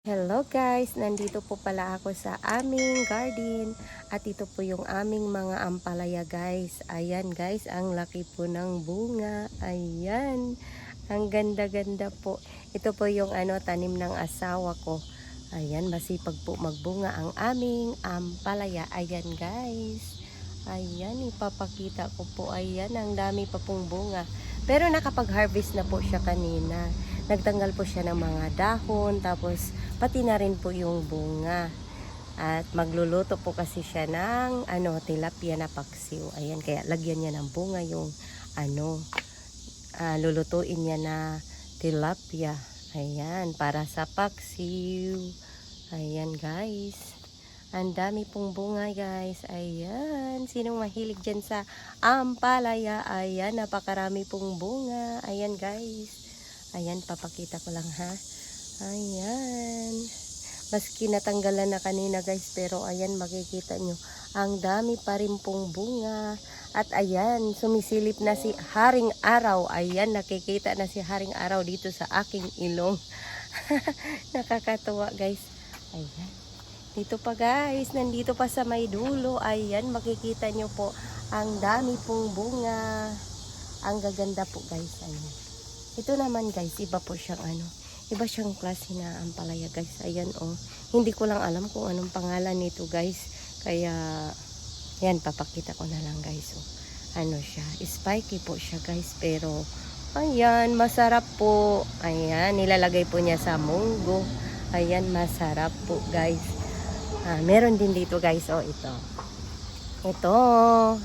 Hello guys! Nandito po pala ako sa aming garden at ito po yung aming mga ampalaya guys. Ayan guys, ang laki po ng bunga. Ayan, ang ganda-ganda po. Ito po yung ano, tanim ng asawa ko. Ayan, masipag po magbunga ang aming ampalaya. Ayan guys. Ayan, ipapakita ko po. Ayan, ang dami pa pong bunga. Pero nakapag-harvest na po siya kanina. Nagtanggal po siya ng mga dahon, tapos pati na rin po yung bunga. At magluluto po kasi siya ng ano, tilapia na paksiw. Ayan, kaya lagyan niya ng bunga yung ano, ah, lulutuin niya na tilapia. Ayan, para sa paksiw. Ayan guys. Ang dami pong bunga guys. Ayan. Sinong mahilig dyan sa ampalaya? Ayan, napakarami pong bunga. Ayan guys. Ayan, papakita ko lang ha. Ayan. Maski natanggalan na kanina guys, pero ayan makikita nyo. Ang dami pa rin pong bunga. At ayan, sumisilip na si Haring Araw. Ayan, nakikita na si Haring Araw dito sa aking ilong. Nakakatuwa guys. Ayan. Dito pa guys, nandito pa sa may dulo. Ayan, makikita nyo po. Ang dami pong bunga. Ang gaganda po guys. Ayan. Ito naman guys, iba po siyang ano. Iba siyang klase na ampalaya guys. Ayan oh. Hindi ko lang alam kung anong pangalan nito guys. Kaya, yan, papakita ko na lang guys. Oh. Ano siya, spiky po siya guys. Pero, ayan, masarap po. Ayan, nilalagay po niya sa munggo. Ayan, masarap po guys. Ah, meron din dito guys, oh, ito. Ito,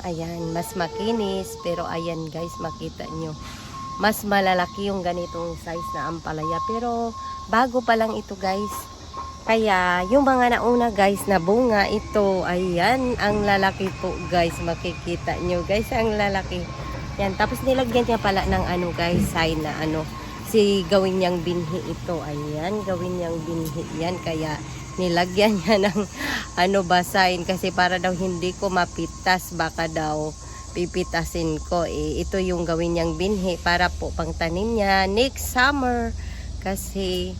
ayan, mas makinis. Pero ayan guys, makita nyo mas malalaki yung ganitong size na ampalaya. Pero bago pa lang ito guys. Kaya yung mga nauna guys na bunga ito, ayan, ang lalaki po guys. Makikita nyo guys, ang lalaki. Yan, tapos nilagyan niya pala ng ano guys, sign na ano, si gawin niyang binhi ito. Ayan, gawin niyang binhi yan. Kaya nilagyan niya ng ano ba sign kasi para daw hindi ko mapitas baka daw pipitasin ko. Eh, ito yung gawin niyang binhi para po pangtanim niya next summer. Kasi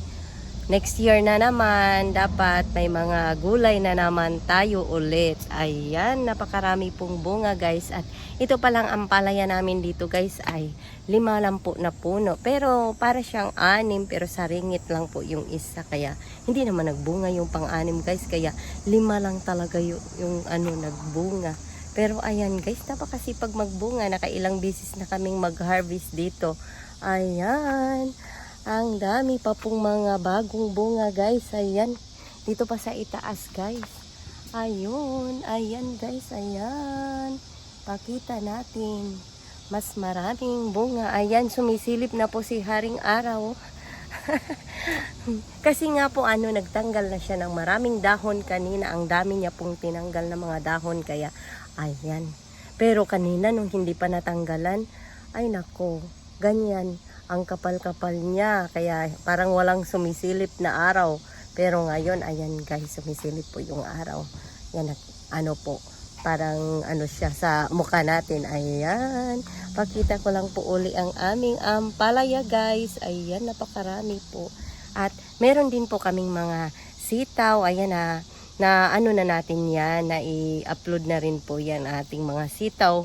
next year na naman, dapat may mga gulay na naman tayo ulit. Ayan, napakarami pong bunga guys. At ito palang ang palaya namin dito guys ay lima lang po na puno. Pero para siyang anim pero saringit lang po yung isa. Kaya hindi naman nagbunga yung pang-anim guys. Kaya lima lang talaga yung, yung ano nagbunga. Pero ayan guys, napakasipag magbunga. Nakailang bisis na kaming mag-harvest dito. Ayan. Ang dami pa pong mga bagong bunga guys. Ayan. Dito pa sa itaas guys. Ayun. Ayan guys. Ayan. Pakita natin. Mas maraming bunga. Ayan. Sumisilip na po si Haring Araw. Kasi nga po ano, nagtanggal na siya ng maraming dahon kanina. Ang dami niya pong tinanggal na mga dahon. Kaya Ayan. Pero kanina nung hindi pa natanggalan, ay nako, ganyan. Ang kapal-kapal niya. Kaya parang walang sumisilip na araw. Pero ngayon, ayan guys, sumisilip po yung araw. Yan, ano po, parang ano siya sa mukha natin. Ayan. Pakita ko lang po uli ang aming ampalaya guys. Ayan, napakarami po. At meron din po kaming mga sitaw. Ayan na na ano na natin yan, na i-upload na rin po yan ating mga sitaw.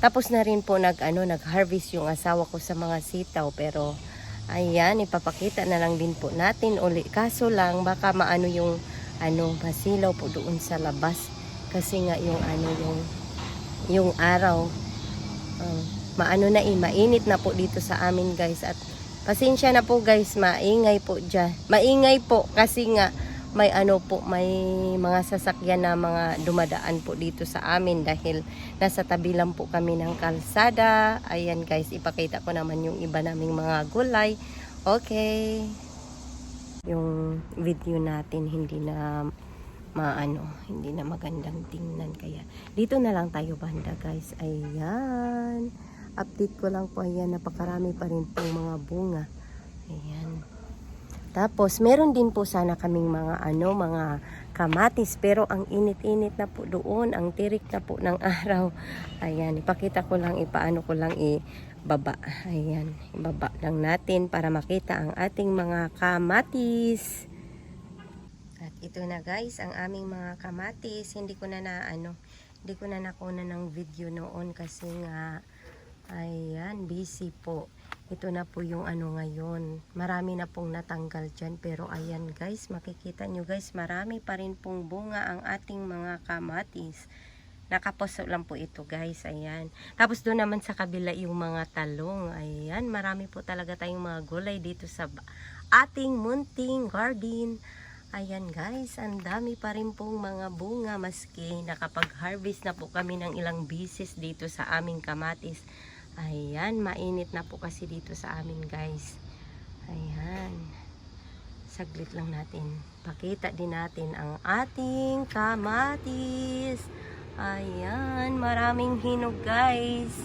Tapos na rin po nag, ano, nag-harvest yung asawa ko sa mga sitaw. Pero, ayan, ipapakita na lang din po natin uli. Kaso lang, baka maano yung, ano, masilaw po doon sa labas. Kasi nga yung, ano, yung, yung araw, uh, maano na eh, mainit na po dito sa amin guys. At, pasensya na po guys, maingay po dyan. Maingay po kasi nga, may ano po, may mga sasakyan na mga dumadaan po dito sa amin dahil nasa tabi lang po kami ng kalsada. Ayan guys, ipakita ko naman yung iba naming mga gulay. Okay. Yung video natin hindi na maano, hindi na magandang tingnan kaya dito na lang tayo banda guys. Ayan. Update ko lang po ayan, napakarami pa rin pong mga bunga. Ayan. Tapos, meron din po sana kaming mga ano, mga kamatis. Pero ang init-init na po doon, ang tirik na po ng araw. Ayan, ipakita ko lang, ipaano ko lang ibaba. Ayan, ibaba lang natin para makita ang ating mga kamatis. ito na guys, ang aming mga kamatis. Hindi ko na na ano, hindi ko na nakuna ng video noon kasi nga ayan, busy po. Ito na po yung ano ngayon. Marami na pong natanggal dyan. Pero ayan guys, makikita nyo guys, marami pa rin pong bunga ang ating mga kamatis. Nakaposo lang po ito guys, ayan. Tapos doon naman sa kabila yung mga talong, ayan. Marami po talaga tayong mga gulay dito sa ating munting garden. Ayan guys, ang dami pa rin pong mga bunga maski nakapag-harvest na po kami ng ilang bisis dito sa aming kamatis. Ayan, mainit na po kasi dito sa amin guys. Ayan. Saglit lang natin. Pakita din natin ang ating kamatis. Ayan, maraming hinog guys.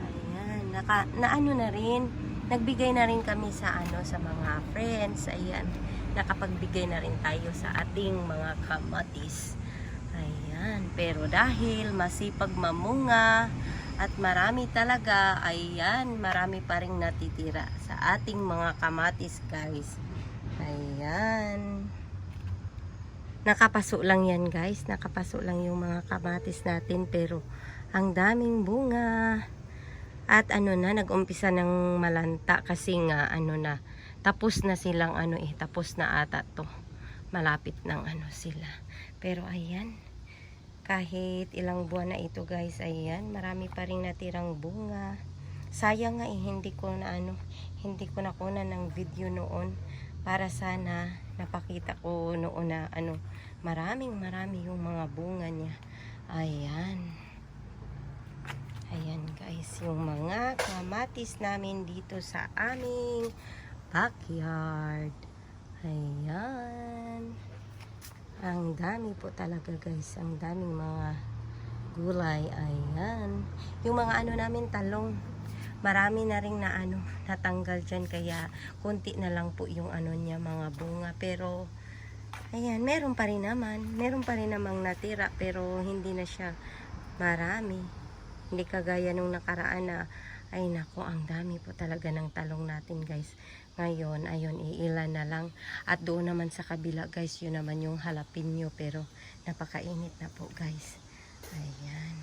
Ayan, naka, na ano na rin. Nagbigay na rin kami sa ano sa mga friends. Ayan, nakapagbigay na rin tayo sa ating mga kamatis. Ayan, pero dahil masipag mamunga at marami talaga, ayan, marami pa rin natitira sa ating mga kamatis guys. Ayan. Nakapaso lang yan guys, nakapaso lang yung mga kamatis natin pero ang daming bunga. At ano na, nag-umpisa ng malanta kasi nga ano na, tapos na silang ano eh, tapos na ata to. Malapit ng ano sila. Pero ayan, kahit ilang buwan na ito guys, ayan, marami pa rin natirang bunga. Sayang nga eh, hindi ko na ano, hindi ko nakuna ng video noon para sana napakita ko noon na ano, maraming marami yung mga bunga niya. Ayan. Ayan guys, yung mga kamatis namin dito sa aming backyard. Ayan. Ang dami po talaga guys, ang daming mga gulay. Ayan. Yung mga ano namin talong, marami na rin na ano, natanggal dyan kaya konti na lang po yung ano niya mga bunga. Pero ayan, meron pa rin naman. Meron pa rin namang natira pero hindi na siya marami. Hindi kagaya nung nakaraan na ay nako, ang dami po talaga ng talong natin guys. Ngayon, ayun, iilan na lang. At doon naman sa kabila guys, yun naman yung jalapeno pero napakainit na po guys. Ayan.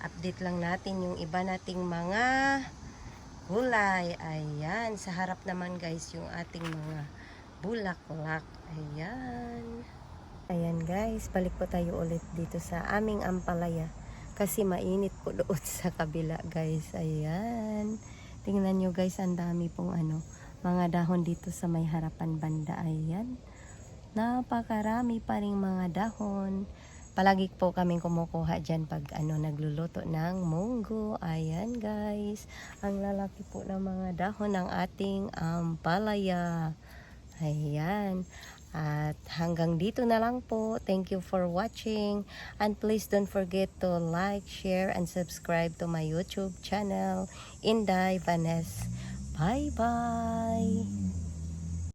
Update lang natin yung iba nating mga gulay. Ayan. Sa harap naman guys yung ating mga bulaklak. Ayan. Ayan guys, balik po tayo ulit dito sa aming ampalaya. Kasi mainit po doon sa kabila guys. Ayan. Tingnan nyo guys, ang dami pong ano, mga dahon dito sa may harapan banda. Ayan. Napakarami pa rin mga dahon. Palagi po kaming kumukuha dyan pag ano, nagluluto ng munggo. Ayan guys. Ang lalaki po ng mga dahon ng ating ampalaya. Ayan. At hanggang dito na lang po. Thank you for watching. And please don't forget to like, share, and subscribe to my YouTube channel, Inday Vanes. Bye-bye!